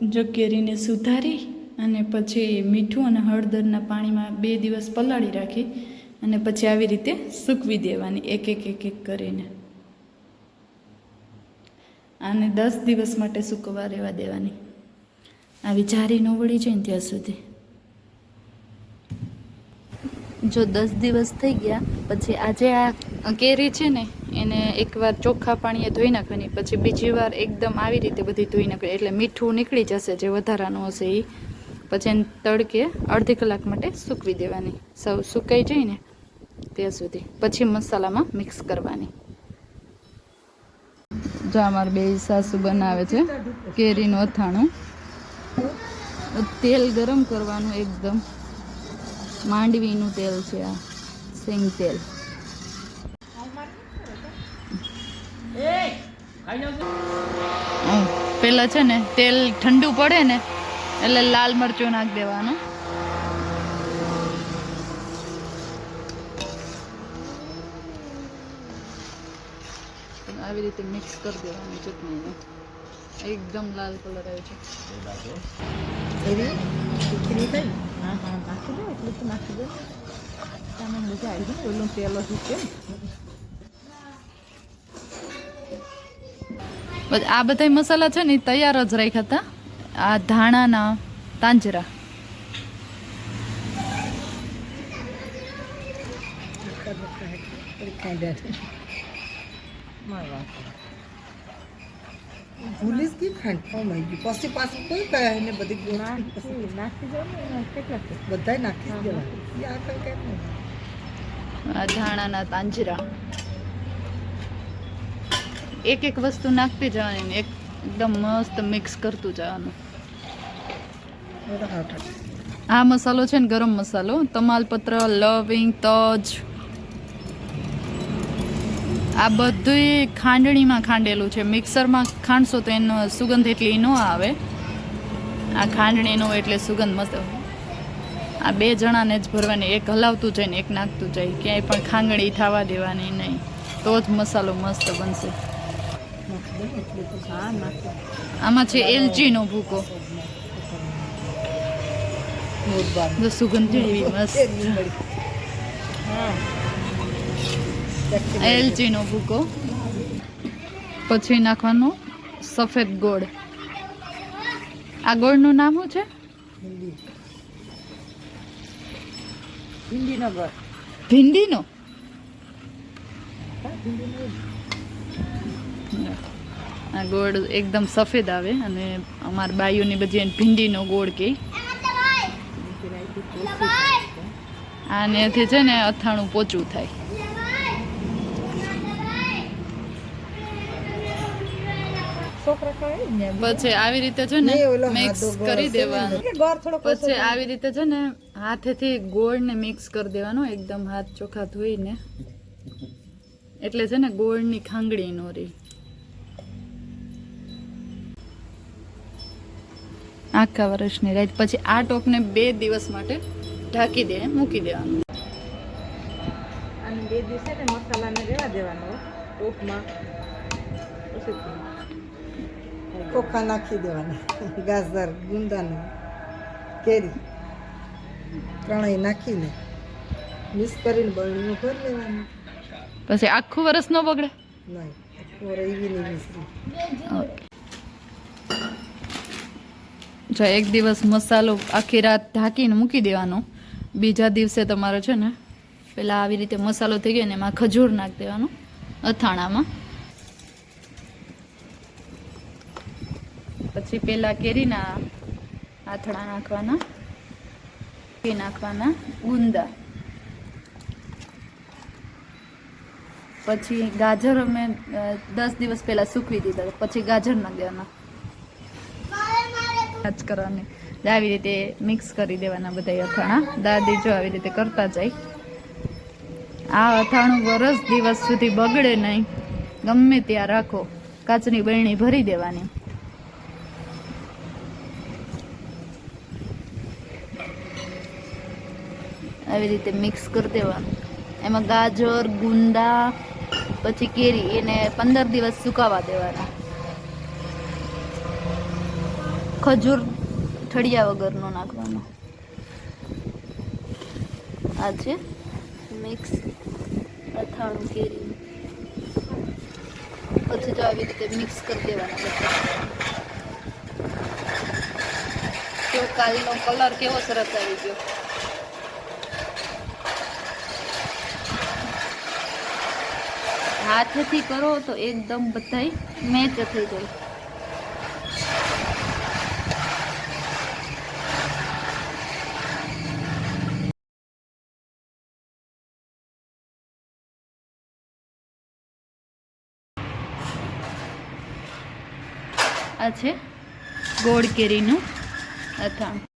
જો કેરીને સુધારી અને પછી મીઠું અને હળદરના પાણીમાં બે દિવસ પલાળી રાખી અને પછી આવી રીતે સૂકવી દેવાની, એક એક એક એક કરીને. આને દસ દિવસ માટે સૂકવવા રહેવા દેવાની. આવી જારી ન વળી જાય ને ત્યાં સુધી. જો દસ દિવસ થઈ ગયા, પછી આજે આ કેરી છે ને, એને એકવાર ચોખ્ખા પાણીએ ધોઈ નાખવાની, પછી બીજી વાર એકદમ આવી રીતે બધી ધોઈ નાખવાની એટલે મીઠું નીકળી જશે, જે વધારાનું હશે એ પછી એને તડકે અડધી કલાક માટે સૂકવી દેવાની. સૌ સુકાઈ જાય ને, ત્યાં સુધી. પછી મસાલામાં મિક્સ કરવાની. જો અમારા બે સાસુ બનાવે છે, કેરીનું અથાણું. તેલ ગરમ કરવાનું એકદમ. માંડવીનું તેલ છે આ સિંગ તેલ. પેલા છે ને, તેલ ઠંડુ પડે ને, એટલે લાલ મરચું નાખી દેવાનું. આવી રીતે મિક્સ કરી દેવાની ચટણીને. એકદમ લાલ કલર આવે છે. નાખી દો, એટલું નાખી દો. તમે મજા આવી ગઈ ઓલું તેલ હતું કેમ આ બધા મસાલા છે ને તૈયાર જ રાખ્યા હતા. આ ધાણાના તાંજરા. ભૂલીશ કે ખાંડ? ફોમાઈ ગયું પછી પાછું કોઈ કહે એને બધી ગુણ નાખી દો કેટલા બધાય નાખી જ આ કઈ કેમ નહીં. આ ધાણાના તાંજરા. એક એક વસ્તુ નાખતી જવાની એકદમ મસ્ત મિક્સ કરતું જવાનું. આ મસાલો છે ને ગરમ મસાલો. તમાલપત્ર, લવિંગ, તજ. આ બધું ખાંડણીમાં ખાંડેલું છે. મિક્સરમાં ખાંડશો તો એનો સુગંધ એટલી ન આવે. આ ખાંડણીનો એટલે સુગંધ મસ્ત. આ બે જણાને જ ભરવાની. એક હલાવતું જાય ને એક નાખતું જાય. ક્યાંય પણ ખાંગણી થવા દેવાની નહીં. તો જ મસાલો મસ્ત બનશે. આમાં છે એલજીનો ભૂકો. જો સુગંધ મસ્ત. હા એલચીનો ભૂકો. પછી નાખવાનો સફેદ ગોળ. આ ગોળનું નામ શું છે? હિન્દી ગોળ ભીંડીનો? આ ગોળ એકદમ સફેદ આવે અને અમારા બાયુની બધી એને ભીંડીનો ગોળ કહે આનેથી છે ને અથાણું પોચું થાય. પછી આવી રીતે છે ને મિક્સ કરી દેવાનું. પછી આવી રીતે છે ને હાથેથી ગોળને મિક્સ કરી દેવાનું એકદમ હાથ ચોખા ધોઈને. એટલે છે ને ગોળની ખાંગડી નો રહી. આખા વર્ષની રાત. પછી આ ટોપને બે દિવસ માટે ઢાંકી દે મૂકી દેવાનું. અને બે દિવસે મસાલાને રહેવા દેવાનો ટોપમાં. ચોખા નાખી દેવાના. ગાજર ગુંદાનું કેરી ત્રણેય નાખીને મિક્સ કરીને બરણીમાં ભરી લેવાનું. પછી આખું વર્ષ ન બગડે? નહીં આખું વરસ એવી નહીં મિશ્રી જો એક દિવસ મસાલો આખી રાત ઢાંકીને મૂકી દેવાનો. બીજા દિવસે તમારે છે ને પહેલાં આવી રીતે મસાલો થઈ ગયો ને એમાં ખજૂર નાખી દેવાનો અથાણામાં. પછી પહેલાં કેરીના આથણા નાખવાના એ નાખવાના ગુંદા. પછી ગાજર અમે દસ દિવસ પહેલાં સૂકવી દીધા, પછી ગાજર નાખી દેવાના. જ કરવાની આવી રીતે મિક્સ કરી દેવાના બધા અથાણા. દાદી જો આવી રીતે કરતા જાય. આ અથાણું વરસ દિવસ સુધી બગડે નહીં. ગમે ત્યાં રાખો. કાચની બરણી ભરી દેવાની. આવી રીતે મિક્સ કરી દેવાનું. એમાં ગાજર, ગુંદા, પછી કેરી એને પંદર દિવસ સુકાવા દેવાના. ખજૂર ઠળિયા વગરનો નાખવાનો. આ છે મિક્સ અથાણું કેરી. પછી તો આવી રીતે મિક્સ કરી દેવાના તો કાલનો કલર કેવો સરસ આવી ગયો. હાથથી કરો તો એકદમ બધાય મેચ થઈ જાય. આ છે ગોળ કેરીનું અથાણું.